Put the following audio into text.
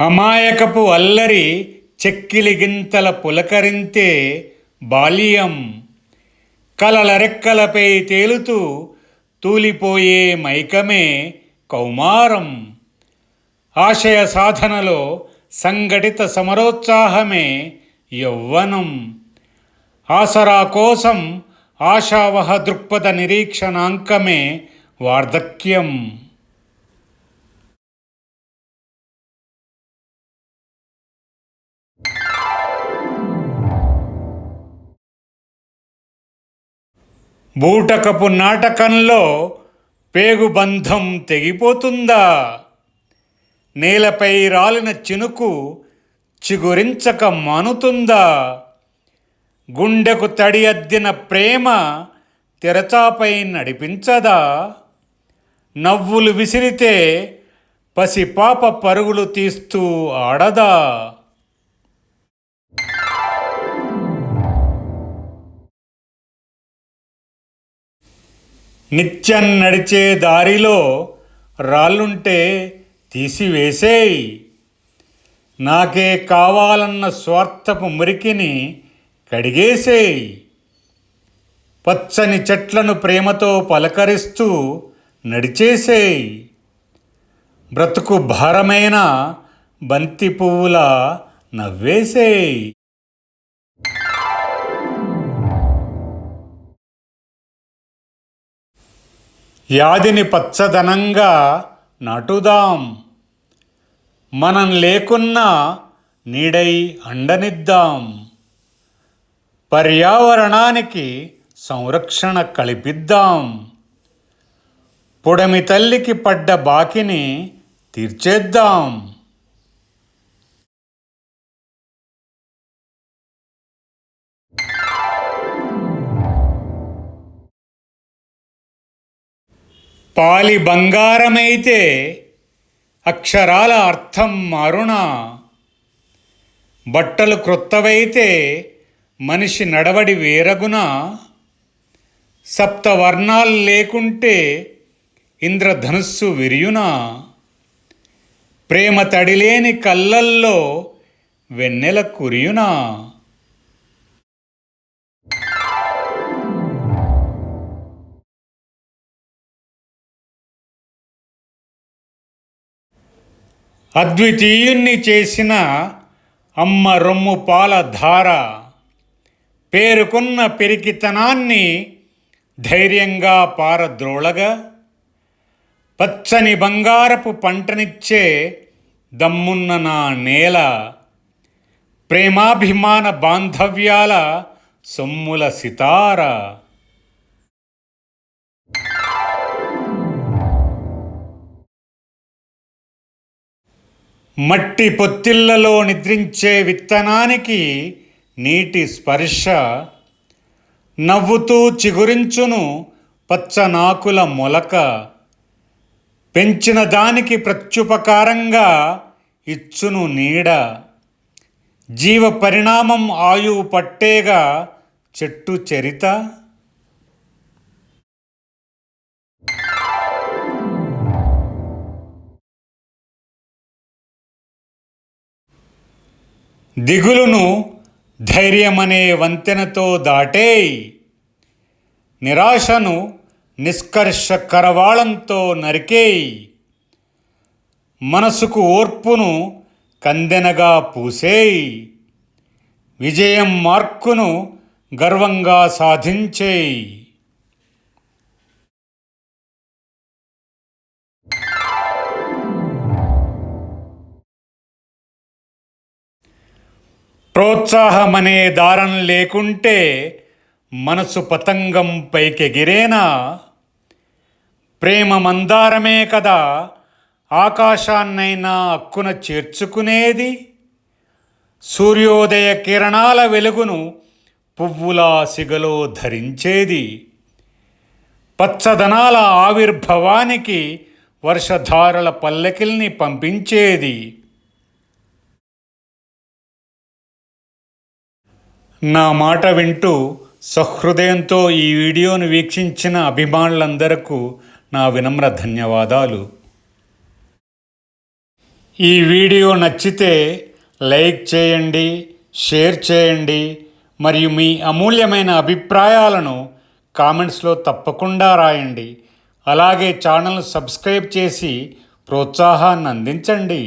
అమాయకపు అల్లరి చెక్కిలిగింతల పులకరింతే బాల్యం కలల రెక్కలపై తేలుతూ తూలిపోయే మైకమే కౌమారం. ఆశయ సాధనలో సంఘటిత సమరోత్సాహమే యౌవనం. ఆసరా కోసం ఆశావహ దృక్పథ నిరీక్షణాంకమే వార్ధక్యం. బూటకపు నాటకంలో పేగుబంధం తెగిపోతుందా? నేలపై రాలిన చినుకు చిగురించక మానుతుందా? గుండెకు తడి అద్దిన ప్రేమ తెరచాపై నడిపించదా? నవ్వులు విసిరితే పసిపాప పరుగులు తీస్తూ ఆడదా? నిత్యం నడిచే దారిలో రాళ్ళుంటే తీసివేసేయి. నాకే కావాలన్న స్వార్థపు మురికిని కడిగేసేయి. పచ్చని చెట్లను ప్రేమతో పలకరిస్తూ నడిచేసేయి. బ్రతుకు భారమైన బంతి పువ్వుల నవ్వేసేయి. యాదిని పచ్చదనంగా నాటుదాం. మనం లేకున్నా నీడై అండనిద్దాం. పర్యావరణానికి సంరక్షణ కల్పిద్దాం. పుడమి తల్లికి పడ్డ బాకిని తీర్చేద్దాం. పాలి బంగారమైతే అక్షరాల అర్థం మారునా బట్టలు క్రొత్తవైతే మనిషి నడవడి వేరగునా సప్తవర్ణాలు లేకుంటే ఇంద్రధనుస్సు విరియునా. ప్రేమ తడిలేని కళ్ళల్లో వెన్నెల కురియునా. అద్వితీయుణ్ణి చేసిన అమ్మ రొమ్ము పాల ధార. పేరుకున్న పెరికితనాన్ని ధైర్యంగా పారద్రోళగా పచ్చని బంగారపు పంటనిచ్చే దమ్మున్న నా నేల. ప్రేమాభిమాన బాంధవ్యాల సొమ్ముల సితార. మట్టి పొత్తిళ్ళలో నిద్రించే విత్తనానికి నీటి స్పర్శ నవ్వుతూ చిగురించును పచ్చనాకుల మొలక. పెంచిన దానికి ప్రత్యుపకారంగా ఇచ్చును నీడ. జీవ పరిణామం ఆయువు పట్టేగా చెట్టు చరిత. దిగులును ధైర్యమనే వంతెనతో దాటేయ్. నిరాశను నిష్కర్ష కరవాళంతో నరికేయి. మనసుకు ఓర్పును కందెనగా పూసేయ్. విజయం మార్కును గర్వంగా సాధించేయి. ప్రోత్సాహమనే దారం లేకుంటే మనసు పతంగం పైకెగిరేనా ప్రేమ మందారమే కదా ఆకాశాన్నైనా అక్కున చేర్చుకునేది? సూర్యోదయ కిరణాల వెలుగును పువ్వులా సిగలో ధరించేది? పచ్చదనాల ఆవిర్భవానికి వర్షధారల పల్లకిల్ని పంపించేది? నా మాట వింటూ సహృదయంతో ఈ వీడియోను వీక్షించిన అభిమానులందరకు నా వినమ్ర ధన్యవాదాలు. ఈ వీడియో నచ్చితే లైక్ చేయండి షేర్ చేయండి మరియు మీ అమూల్యమైన అభిప్రాయాలను కామెంట్స్లో తప్పకుండా రాయండి. అలాగే ఛానల్ సబ్స్క్రైబ్ చేసి ప్రోత్సాహాన్ని అందించండి.